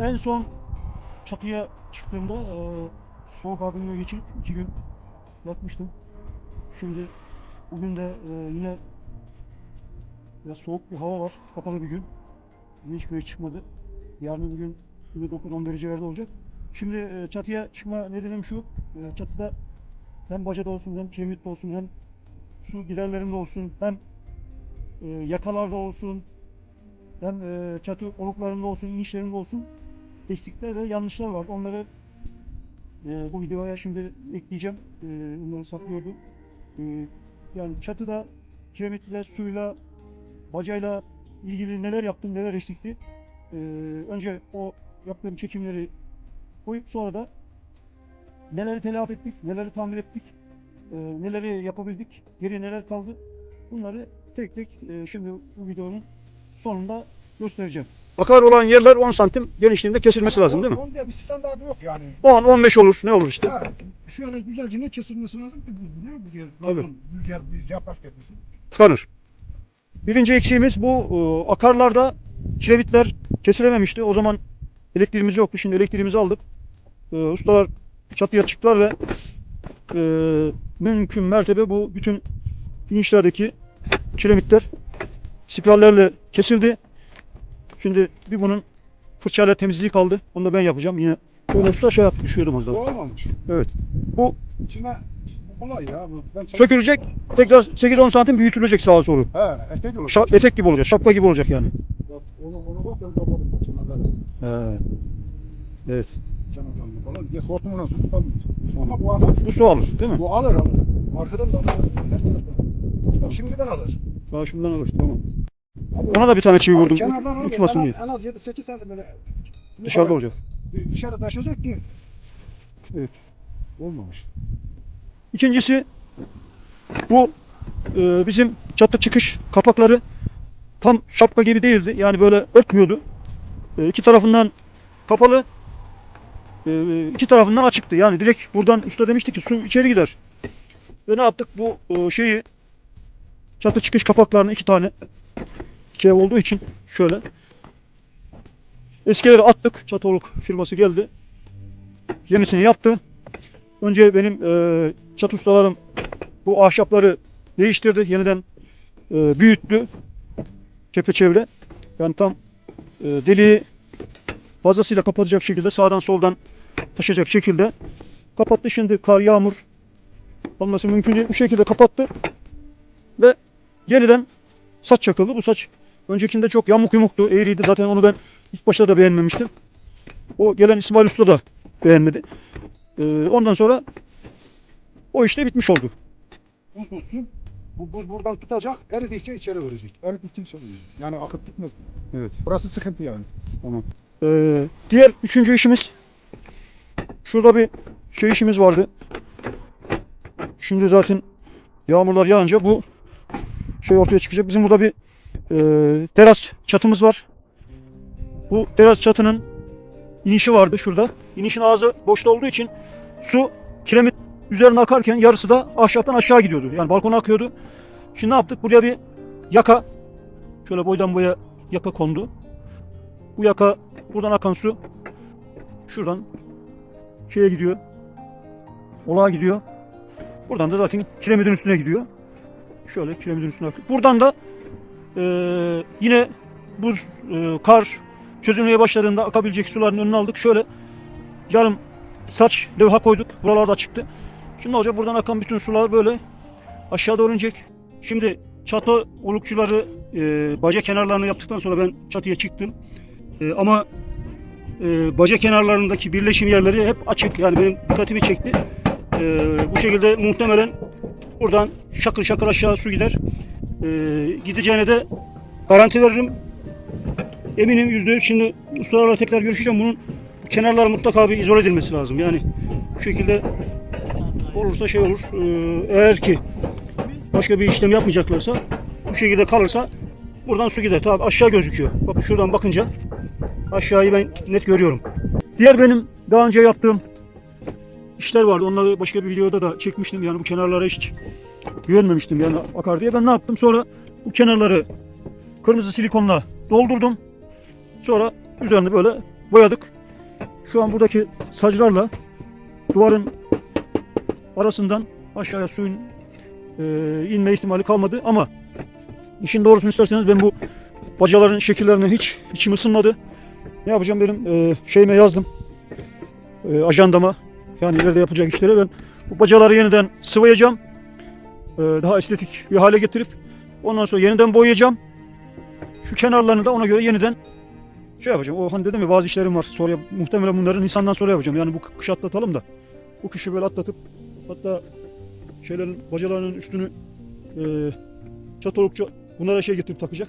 En son çatıya çıktığımda e, soğuk algınlığı geçirip iki gün yatmıştım. Şimdi bugün de e, yine biraz soğuk bir hava var. Kapalı bir gün. Hiç güneş çıkmadı. Yarın bir gün yine 9-10 derecelerde olacak. Şimdi e, çatıya çıkma nedenim şu. E, çatıda hem bacada olsun hem kiremitte olsun hem su giderlerinde olsun hem e, yakalarda olsun hem e, çatı oluklarında olsun, inişlerinde olsun eksikler ve yanlışlar var. Onları e, bu videoya şimdi ekleyeceğim. E, onları saklıyordum. E, yani çatıda kiremitle, suyla, bacayla ilgili neler yaptım, neler eksikti. E, önce o yaptığım çekimleri koyup sonra da neleri telafi ettik, neleri tamir ettik, e, neleri yapabildik, geriye neler kaldı. Bunları tek tek e, şimdi bu videonun sonunda göstereceğim. Akar olan yerler 10 santim genişliğinde kesilmesi lazım değil mi? Onun diye bir standardı yok yani. 10-15 olur ne olur işte. Ha, şöyle güzelce ne kesilmesi lazım ki ne bu diye. Tabii. Rüzgar bir yaprak getirsin. tıkanır. Birinci eksiğimiz bu e, akarlarda kiremitler kesilememişti. O zaman elektriğimiz yoktu. Şimdi elektriğimizi aldık. E, ustalar çatıya çıktılar ve e, mümkün mertebe bu bütün inişlerdeki kiremitler spirallerle kesildi. Şimdi bir bunun fırçayla temizliği kaldı. Onu da ben yapacağım. Yine şöyle usta şey yaptı. Düşüyordum az daha. olmamış. Evet. Bu İçine kolay ya. Bu. Ben çok... sökülecek. Tekrar 8-10 santim büyütülecek sağa sola. He, etek olur. Şa- etek gibi olacak. Şapka gibi olacak yani. Bak, Onu, onu bak ben kapadım. He. Evet. Kenarlarını falan. Ya hortumuna su tutamıyorsun. Ama bu adam Bu su alır değil mi? bu alır alır. Arkadan da alır. Her taraftan. Bak şimdiden alır. Daha şundan alır. Tamam. Ona da bir tane çivi vurdum. Kenardan. Uçmasın diye. En az 7-8 santim böyle. Dışarıda olacak. Dışarı taşıyacak ki. Evet. Olmamış. İkincisi bu e, bizim çatı çıkış kapakları tam şapka gibi değildi. Yani böyle örtmüyordu. E, iki tarafından kapalı. E, iki tarafından açıktı. Yani direkt buradan usta demişti ki su içeri gider. Ve ne yaptık? Bu e, şeyi çatı çıkış kapaklarını iki tane ev olduğu için şöyle eskileri attık. Çatoluk firması geldi. Yenisini yaptı. Önce benim e, çat ustalarım bu ahşapları değiştirdi. Yeniden e, büyüttü. Çepeçevre. Yani tam e, deliği fazlasıyla kapatacak şekilde sağdan soldan taşıyacak şekilde kapattı. Şimdi kar, yağmur olması mümkün değil. Bu şekilde kapattı. Ve yeniden saç çakıldı. Bu saç öncekinde çok yamuk yumuktu, eğriydi. Zaten onu ben ilk başta da beğenmemiştim. O gelen İsmail Usta da beğenmedi. Ee, ondan sonra o işte bitmiş oldu. Buz tutsun. Bu buz buradan tutacak. Eridikçe içeri verecek. Eridikçe içeri verecek. Yani akıp gitmez. Evet. Burası sıkıntı yani. Tamam. Ee, diğer üçüncü işimiz şurada bir şey işimiz vardı. Şimdi zaten yağmurlar yağınca bu şey ortaya çıkacak. Bizim burada bir e, teras çatımız var. Bu teras çatının inişi vardı şurada. İnişin ağzı boşta olduğu için su kiremit üzerine akarken yarısı da ahşaptan aşağı gidiyordu. Yani balkona akıyordu. Şimdi ne yaptık? Buraya bir yaka şöyle boydan boya yaka kondu. Bu yaka buradan akan su şuradan şeye gidiyor. Olağa gidiyor. Buradan da zaten kiremitin üstüne gidiyor. Şöyle kiremitin üstüne akıyor. Buradan da eee, yine buz, eee, kar çözülmeye başladığında akabilecek suların önüne aldık. Şöyle yarım saç levha koyduk. Buralarda çıktı. Şimdi olacak? Buradan akan bütün sular böyle aşağı doğru inecek. Şimdi çatı olukçuları e, baca kenarlarını yaptıktan sonra ben çatıya çıktım. E, ama e, baca kenarlarındaki birleşim yerleri hep açık. Yani benim dikkatimi çekti. E, bu şekilde muhtemelen buradan şakır şakır aşağı su gider. E, gideceğine de garanti veririm. Eminim yüzde yüz. Şimdi ustalarla tekrar görüşeceğim. Bunun kenarları mutlaka bir izole edilmesi lazım. Yani bu şekilde olursa şey olur. E, eğer ki başka bir işlem yapmayacaklarsa bu şekilde kalırsa buradan su gider. Tabii aşağı gözüküyor. Bak şuradan bakınca aşağıyı ben net görüyorum. Diğer benim daha önce yaptığım işler vardı. Onları başka bir videoda da çekmiştim. Yani bu kenarlara hiç güvenmemiştim yani akar diye. Ben ne yaptım? Sonra bu kenarları kırmızı silikonla doldurdum. Sonra üzerine böyle boyadık. Şu an buradaki saclarla duvarın arasından aşağıya suyun e, inme ihtimali kalmadı ama işin doğrusunu isterseniz ben bu bacaların şekillerine hiç içim ısınmadı. Ne yapacağım benim e, şeyime yazdım. E, ajandama yani ileride yapacak işlere ben bu bacaları yeniden sıvayacağım. E, daha estetik bir hale getirip ondan sonra yeniden boyayacağım. Şu kenarlarını da ona göre yeniden şey yapacağım. O hani dedim ya bazı işlerim var. Sonra muhtemelen bunları Nisan'dan sonra yapacağım. Yani bu kış atlatalım da. Bu kışı böyle atlatıp hatta şeylerin bacalarının üstünü e, çatı oldukça bunlara şey getirip takacak.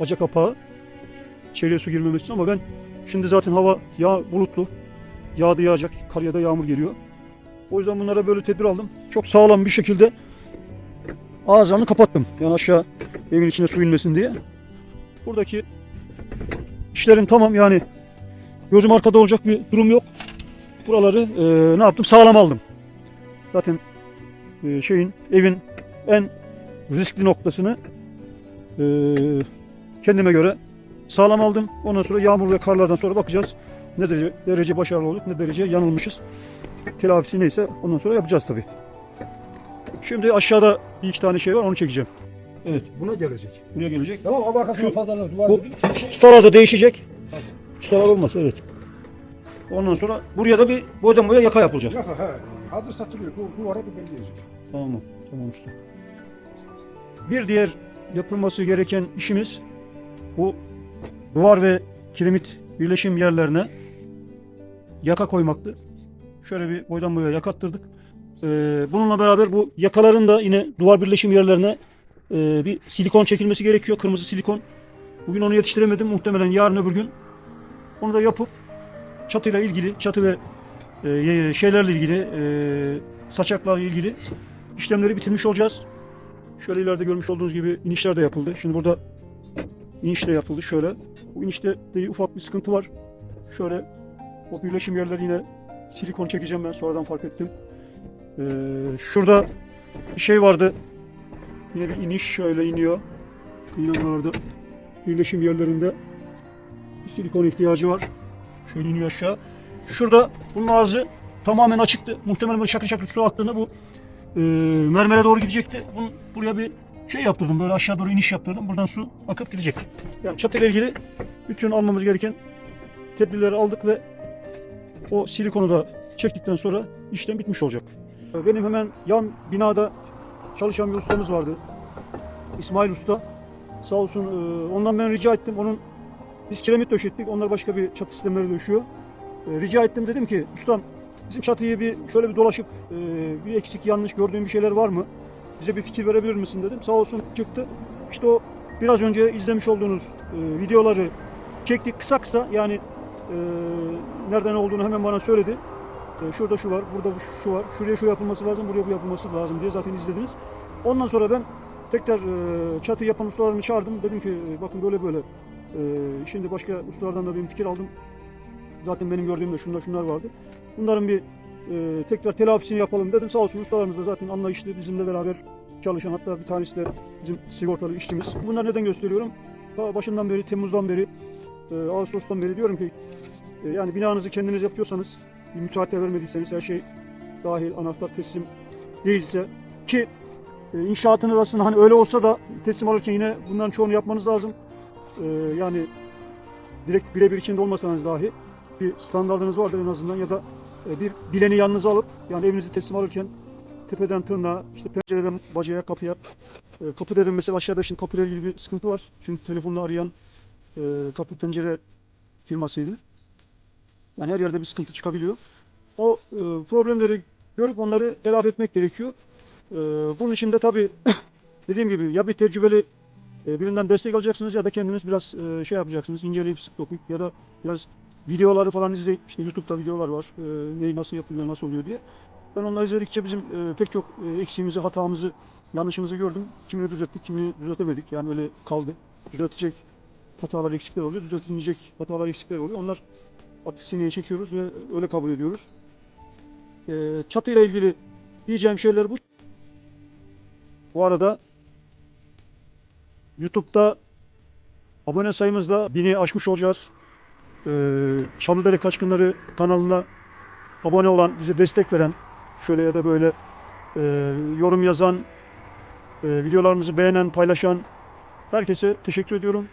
Baca kapağı. İçeriye su girmemesi ama ben şimdi zaten hava yağ bulutlu. Yağdı yağacak. Kar ya da yağmur geliyor. O yüzden bunlara böyle tedbir aldım. Çok sağlam bir şekilde ağızlarını kapattım. Yani aşağı evin içine su inmesin diye. Buradaki işlerim tamam yani gözüm arkada olacak bir durum yok. Buraları e, ne yaptım? Sağlam aldım. Zaten e, şeyin evin en riskli noktasını e, kendime göre sağlam aldım. Ondan sonra yağmur ve karlardan sonra bakacağız. Ne derece, derece başarılı olduk, ne derece yanılmışız. Telafisi neyse ondan sonra yapacağız tabii. Şimdi aşağıda bir iki tane şey var onu çekeceğim. Evet Buna gelecek. buraya gelecek. Tamam ama arkasına Şu- fazla duvar Bu gibi. çıtalar da değişecek. Çıtalar olmaz evet. Ondan sonra buraya da bir boydan boya yaka yapılacak. Yaka he. Hazır satılıyor. Du duvara bir belirleyecek. Tamam mı? Tamam usta. Bir diğer yapılması gereken işimiz bu duvar ve kiremit birleşim yerlerine yaka koymaktı. Şöyle bir boydan boya yakattırdık. Ee, bununla beraber bu yakaların da yine duvar birleşim yerlerine e, bir silikon çekilmesi gerekiyor. Kırmızı silikon. Bugün onu yetiştiremedim. Muhtemelen yarın öbür gün onu da yapıp çatıyla ilgili, çatı ve e, şeylerle ilgili, e, saçaklarla ilgili işlemleri bitirmiş olacağız. Şöyle ileride görmüş olduğunuz gibi inişler de yapıldı. Şimdi burada iniş de yapıldı şöyle. Bu inişte de ufak bir sıkıntı var. Şöyle o birleşim yerleri yine silikon çekeceğim ben sonradan fark ettim. Ee, şurada bir şey vardı. Yine bir iniş şöyle iniyor. Kıyılanlarda birleşim yerlerinde bir silikon ihtiyacı var. Şöyle iniyor aşağı. Şurada bunun ağzı tamamen açıktı. Muhtemelen böyle şakır şakır su attığında bu e, mermere doğru gidecekti. Bunu, buraya bir şey yaptırdım. Böyle aşağı doğru iniş yaptırdım. Buradan su akıp gidecek. Yani çatıyla ilgili bütün almamız gereken tedbirleri aldık ve o silikonu da çektikten sonra işlem bitmiş olacak. Benim hemen yan binada çalışan bir ustamız vardı. İsmail Usta. Sağ olsun e, ondan ben rica ettim. Onun biz kiremit döşettik. Onlar başka bir çatı sistemleri döşüyor. E, rica ettim dedim ki ustam bizim çatıyı bir şöyle bir dolaşıp e, bir eksik yanlış gördüğün bir şeyler var mı? Bize bir fikir verebilir misin dedim. Sağ olsun çıktı. İşte o biraz önce izlemiş olduğunuz videoları çektik kısa kısa yani nereden olduğunu hemen bana söyledi. E, şurada şu var, burada bu- şu var, şuraya şu yapılması lazım, buraya bu yapılması lazım diye zaten izlediniz. Ondan sonra ben tekrar e, çatı yapan ustalarını çağırdım. Dedim ki e, bakın böyle böyle. E, şimdi başka ustalardan da bir fikir aldım. Zaten benim gördüğümde şunlar şunlar vardı. Bunların bir tekrar telafisini yapalım dedim. Sağ olsun ustalarımız da zaten anlayışlı bizimle beraber çalışan hatta bir tanesi de bizim sigortalı işçimiz. Bunları neden gösteriyorum? Başından beri, Temmuz'dan beri, Ağustos'tan beri diyorum ki yani binanızı kendiniz yapıyorsanız, bir müteahhite vermediyseniz her şey dahil anahtar teslim değilse ki e, inşaatınız aslında hani öyle olsa da teslim alırken yine bunların çoğunu yapmanız lazım. E, yani direkt birebir içinde olmasanız dahi bir standartınız vardır en azından ya da e, bir bileni yanınıza alıp yani evinizi teslim alırken tepeden tırnağa işte pencereden bacaya kapıya e, kapı dedim mesela aşağıda şimdi kapıyla ilgili bir sıkıntı var. Çünkü telefonla arayan e, kapı pencere firmasıydı. Yani her yerde bir sıkıntı çıkabiliyor. O e, problemleri görüp onları telafi etmek gerekiyor. E, bunun için de tabii dediğim gibi ya bir tecrübeli e, birinden destek alacaksınız ya da kendiniz biraz e, şey yapacaksınız, inceleyip sık dokuyup ya da biraz videoları falan izleyip işte YouTube'da videolar var. E, neyi nasıl yapılıyor, nasıl oluyor diye. Ben onları izledikçe bizim e, pek çok e, eksiğimizi, hatamızı, yanlışımızı gördüm. Kimini düzelttik, kimini düzeltemedik. Yani öyle kaldı. Düzeltecek hatalar, eksikler oluyor. Düzeltilmeyecek hatalar, eksikler oluyor. Onlar sineye çekiyoruz ve öyle kabul ediyoruz. E, çatıyla ilgili diyeceğim şeyler bu. Bu arada YouTube'da abone sayımızda bini aşmış olacağız. e, Çamlıdere Kaçkınları kanalına abone olan, bize destek veren, şöyle ya da böyle e, yorum yazan, e, videolarımızı beğenen, paylaşan herkese teşekkür ediyorum.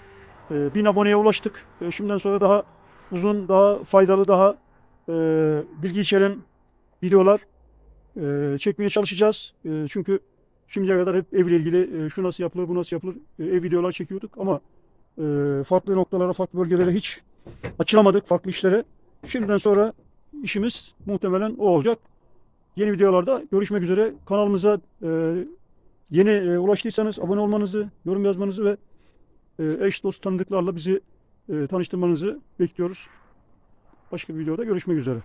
E, 1000 aboneye ulaştık. E, şimdiden sonra daha uzun, daha faydalı, daha e, bilgi içeren videolar e, çekmeye çalışacağız. E, çünkü şimdiye kadar hep evle ilgili e, şu nasıl yapılır, bu nasıl yapılır e, ev videolar çekiyorduk ama e, farklı noktalara, farklı bölgelere hiç açılamadık, farklı işlere. Şimdiden sonra işimiz muhtemelen o olacak. Yeni videolarda görüşmek üzere. Kanalımıza e, yeni e, ulaştıysanız abone olmanızı, yorum yazmanızı ve e, eş dost tanıdıklarla bizi tanıştırmanızı bekliyoruz. Başka bir videoda görüşmek üzere.